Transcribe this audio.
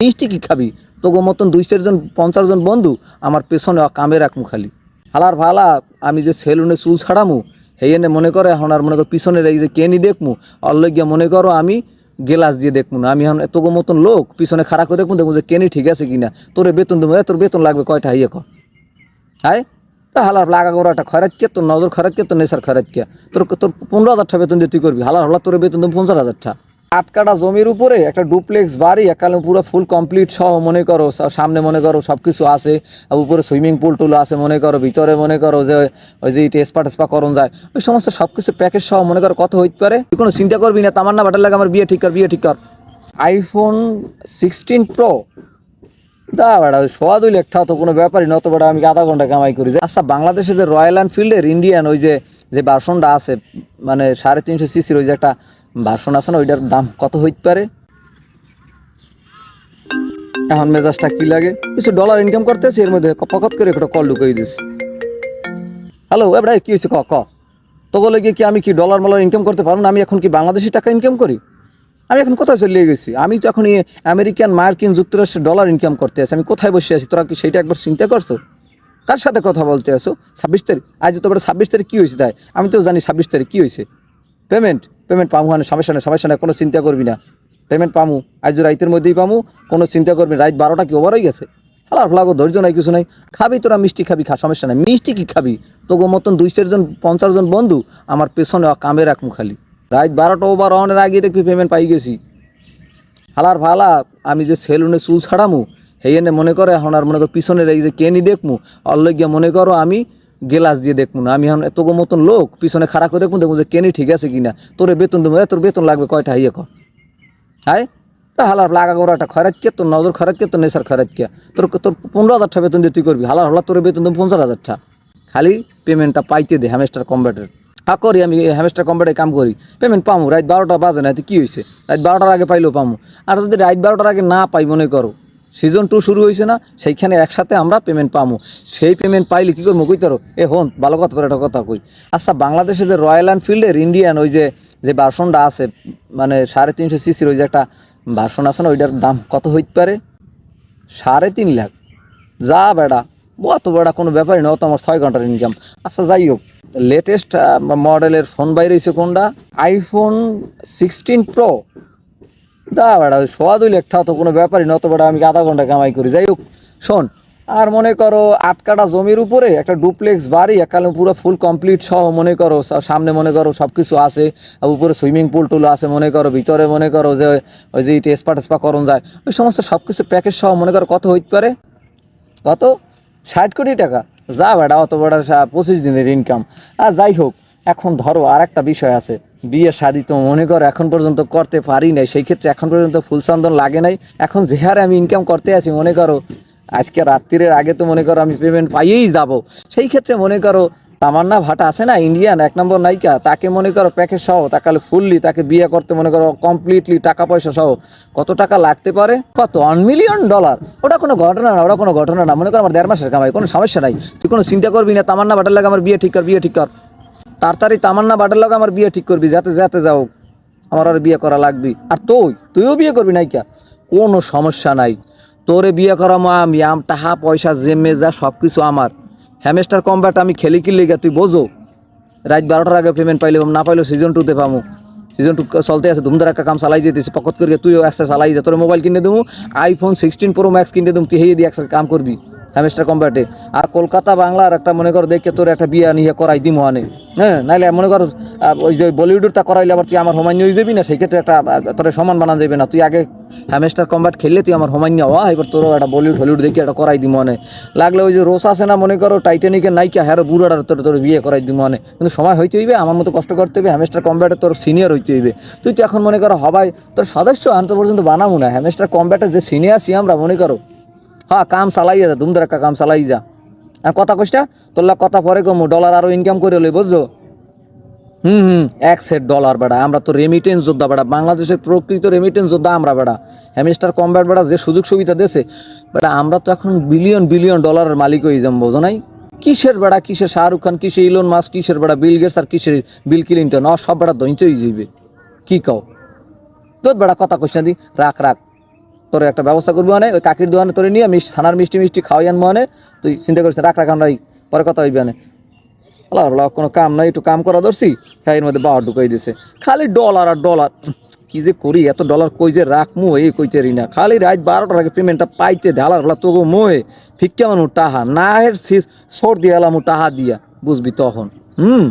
মিষ্টি কি খাবি? তোগো মতন দুই চারজন পঞ্চাশ জন বন্ধু, আমার পেছনে কামে রাখমু খালি। হালার ভালা, আমি যে সেলুনে চুল ছাড়ামু, হেই এনে মনে করে, এখন আর মনে করো পিছনের এই যে কেনি দেখমু অল্লগিয়া মনে করো আমি গেলাস দিয়ে দেখমু না। আমি এখন তোগো মতন লোক, পিছনে খাড়া করে দেখমু দেখমু যে কেনি ঠিক আছে কিনা। তোর বেতন দেবো তোর বেতন লাগবে কয়টা কর। হায় তা হালার লাগা করা একটা খরাত কে তোর নজর খরাত কে তোর নেশার খরাত কে তোর তোর পনেরো হাজার টাকা বেতন দিয়ে তুই করবি। হালার হলা তোর বেতন দেবো পঞ্চাশ হাজার টাকা আট কাটা জমির উপরে একটা ডুপ্লেক্স বাড়ি একালে পুরো ফুল কমপ্লিট সহ মনে করো সামনে মনে করো সব কিছু আছে উপরে সুইমিং পুল টুল আছে মনে করো, ভিতরে মনে করো যে ওই যে টেস্পা টেস্পা করণ যায়। ওই সমস্ত সব কিছু প্যাকেজ সহ মনে করো কত হইতে পারে? তুই কোনো চিন্তা করবি না, তামান্না বাটার লাগে আমার বিয়ে ঠিক কর, বিয়ে ঠিক কর। আইফোন সিক্সটিন প্রো দা বেড়া সোয়া দুই লেখটাও তো কোনো ব্যাপারই নত বেড়া আমি আধা ঘণ্টা কামাই করি আচ্ছা বাংলাদেশে যে রয়্যাল এনফিল্ডের ইন্ডিয়ান ওই যে যে ভার্সনটা আছে মানে সাড়ে তিনশো সিসির ওই যে একটা ভার্সন আছে না, ওইটার দাম কত হইতে পারে? এখন মেজাজটা কি লাগে? কিছু ডলার ইনকাম করতেছি, এর মধ্যে পকত করে একটা কল ঢুকিয়ে দিস হ্যালো এবার কি হয়েছে ক ক। তো বলে গিয়ে কি আমি কি ডলার মলার ইনকাম করতে পারব না? আমি এখন কি বাংলাদেশি টাকা ইনকাম করি? আমি এখন কোথায় চলে গেছি? আমি তো এখন আমেরিকান মার্কিন যুক্তরাষ্ট্রের ডলার ইনকাম করতে আছি। আমি কোথায় বসে আছি? তোরা কি সেইটা একবার চিন্তা করছ? কার সাথে কথা বলতে আসো ছাব্বিশ তারিখ আজ তো ছাব্বিশ তারিখ কী হয়েছে তাই? আমি তো জানি ছাব্বিশ তারিখ কী হয়েছে পেমেন্ট পেমেন্ট পামু মানে সমস্যা নেই সমস্যা নেই, কোনো চিন্তা করবি না। পেমেন্ট পামু, আজ রাইতের মধ্যেই পামু, কোনো চিন্তা করবি রাত বারোটা কি ওভার হয়ে গেছে? হালার ফলাগো ধৈর্য নাই, কিছু নাই। খাবি তোরা, মিষ্টি খাবি, খা, সমস্যা নাই। মিষ্টি কি খাবি? তোগো মতন দুই চারজন পঞ্চাশ জন বন্ধু, আমার পেছনে কামে রাখমু খালি। রাত বারোটা ওভার অনের আগে দেখবি পেমেন্ট পাই গেছি। হালার ভালা আমি যে সেলুনে চুল ছাড়ামু, হেই এনে মনে করে, এখন আর মনে করো পিছনের এই যে কেনি দেখমু, অল্লগিয়া মনে করো আমি গেলাস দিয়ে দেখমু না। আমি এখন তোগো মতন লোক, পিছনে খাড়া করে দেখমু দেখমু যে কেনি ঠিক আছে কিনা তোরে বেতন দেবো তোর বেতন লাগবে কয়টা হাইয়ে কর। হায়, তা হালার লাগা করা একটা খরাত কে তোর নজর খরাত কে তোর নেশার খরাত কে তোর তোর পনেরো হাজার টাকা বেতন দিয়ে তুই করবি, হালার হলা তোর বেতন দেবো পঞ্চাশ হাজার টাকা। খালি পেমেন্টটা পাইতে দে হ্যামেস্টার কম্বাটের হা, করি আমি হ্যামেস্টার কম্বাটে কাম করি। পেমেন্ট পামু, রাত বারোটা বাজে না কী হয়েছে রাত বারোটার আগে পাইলেও পামু। আর যদি রাত বারোটার আগে না পাই, মনে করো সিজন টু শুরু হয়েছে না, সেইখানে একসাথে আমরা পেমেন্ট পামু। সেই পেমেন্ট পাইলে কী করব তারো এ হন, ভালো কথা, তোর একটা কথা কই। আচ্ছা বাংলাদেশে যে রয়্যাল এনফিল্ডের ইন্ডিয়ান ওই যে যে ভার্সনটা আছে মানে সাড়ে তিনশো সিসির ওই যে একটা ভার্সন আছে না, ওইটার দাম কত হইতে পারে? সাড়ে তিন লাখ। যা বেড়া, অত বেড়া কোনো ব্যাপারই না তো আমার ছয় ঘণ্টার ইনকাম আচ্ছা যাই হোক লেটেস্ট মডেলের ফোন বাইরে হয়েছে কোনটা? আইফোন সিক্সটিন প্রো দা বেড়া সোয়া দুই লেখটাও তো কোনো ব্যাপারই না অত বেড়া আমি আধা ঘণ্টা কামাই করি। যাই হোক, শোন, আর মনে করো আট কাটা জমির উপরে একটা ডুপ্লেক্স বাড়ি একালে পুরো ফুল কমপ্লিট সহ মনে করো সামনে মনে করো সব কিছু আছে, আর উপরে সুইমিং পুল টুল আছে মনে করো, ভিতরে মনে করো যে ওই যে টেস্পা টেস্পা করণ যায়, ওই সমস্ত সব কিছু প্যাকেজ সহ মনে করো কত হইতে পারে? কত? ষাট কোটি টাকা। যা বেটা অত বড় পঁচিশ দিনের ইনকাম আর যাই হোক, এখন ধরো আর একটা বিষয় আছে। বিয়ে শাদি তো মনে করো এখন পর্যন্ত করতে পারি নাই। সেই ক্ষেত্রে এখন পর্যন্ত ফুল সান্দন লাগে নাই। এখন যে হারে আমি ইনকাম করতে আছি, মনে করো, আজকে রাত্রির আগে তো মনে করো আমি পেমেন্ট পাইয়েই যাব। সেই ক্ষেত্রে মনে করো, তামান্না ভাটা আছে না? ইন্ডিয়ান এক নম্বর নায়িকা, তাকে মনে করো প্যাকেজ সহ, তাকে ফুললি, তাকে বিয়ে করতে মনে করো কমপ্লিটলি টাকা পয়সা সহ, কত টাকা লাগতে পারে? কত? ওয়ান মিলিয়ন ডলার ওটা কোনো ঘটনা না, ওটা কোনো ঘটনা না। মনে করো আমার দেড় মাসের কামাই, কোনো সমস্যা নাই। তুই কোনো চিন্তা করবি না, তামান্না ভাটার লাগে আমার বিয়ে ঠিক কর, বিয়ে ঠিক কর। তাড়াতাড়ি তামান্না ভাটার লাগে আমার বিয়ে ঠিক করবি, যাতে যাতে যাও। আমার আর বিয়ে করা লাগবি। আর তুই তুইও বিয়ে করবি নাইকা? কোনো সমস্যা নাই। তোরে বিয়ে করা মা আমি, আম টাহা পয়সা জেমে যা সব কিছু আমার। হ্যামেস্টার কম্ব্যাট আমি খেলি কি লেগে, তুই বোঝো। রাত বারোটার আগে পেমেন্ট পাইলে, না পাইলেও সিজন টুতে পাবো সিজন টু চলতে আছে ধুমধারাক্কা কাম চালাই যেতেছি পকত করে তুইও একসাথে চালাই যা। তোর মোবাইল কিনে দেবো আইফোন সিক্সটিন প্রো ম্যাক্স কিনে দেবো তুই হেয়ে দিয়ে একসাথে কাম করবি। হ্যামেস্টার কম্ব্যাটে। আর কলকাতা বাংলার একটা মনে কর, দেখে তোর একটা বিয়া নিয়ে করাই দিম আনে। হ্যাঁ নাইলে মনে কর ওই যে বলিউডের তা করাইলে আবার তুই আমার হোমান্য হয়ে যাবি না, সেই ক্ষেত্রে একটা তোর সমান বানান যাবে না। তুই আগে হ্যামেস্টার কম্ব্যাট খেললে তুই আমার হোমান্য হওয়া, এবার তোর একটা বলিউড, হলিউড দেখি একটা করাই দিম মনে। লাগলে ওই যে রোস আছে না, মনে করো, টাইটানিকের নাইকা হ্যারো বুড়ার তোর তোর বিয়ে করাই দিম মনে। কিন্তু সময় হইতে হইবে, আমার মতো কষ্ট করতে হইবে, হ্যামেস্টার কম্ব্যাটে তোর সিনিয়র হইতে হইবে। তুই তো এখন মনে করো হবাই, তোর সদস্য আনতে পর্যন্ত বানাবো না। হ্যামেস্টার কম্ব্যাটে যে সিনিয়র সি আমরা, মনে করো হ্যাঁ কাম চালাই যা ধুমধার একটা কাম চালাই যা। আর কথা কইসটা তোর কথা পরে কমু ডলার আরও ইনকাম করে লই, বুঝছ? হুম হুম, এক সেট ডলার বেড়া, আমরা তো রেমিটেন্স যোদ্ধা বেড়া, বাংলাদেশের প্রকৃত রেমিটেন্স যোদ্ধা আমরা বেড়া। হ্যামিস্টার কম্ব্যাট বেড়া, যে সুযোগ সুবিধা দেছে বেড়া, আমরা তো এখন বিলিয়ন বিলিয়ন ডলারের মালিক হয়ে যাম, বোঝো নাই? কিসের বেড়া, কিসের শাহরুখ খান, কিসের ইলন মাস কিসের বেড়া বিল গেটস আর কিসের বিল ক্লিন্টন অ, সব বেড়া দইঞ্চ হয়ে যাইবে। কি কও? তোর বেড়া, কথা কইস না দি, রাখ রাখ। তোর একটা ব্যবস্থা করব মানে ওই কাকির দোকানে তোরে নিয়ে মিষ্টি ছানার মিষ্টি মিষ্টি খাওয়াই আনব মানে তুই চিন্তা করিস রাখ রাখ আমরা পরে কথা হইবে মানে আল্লাহ কোনো কাম নাই, একটু কাম করা ধরছি হ্যাঁ এর মধ্যে বাহার ঢুকাই দিছে। খালি ডলার আর ডলার, কি যে করি, এত ডলার কই যে রাখমু, এই কইতে রি না। খালি রাত বারোটার আগে পেমেন্টটা পাইতে ঢালার বেলা তোকে মোয়ে ফিক্কা মানুষ টাহা, না এর শেষ সর দিয়ে এলাম টাহা দিয়া, বুঝবি তখন, হুম?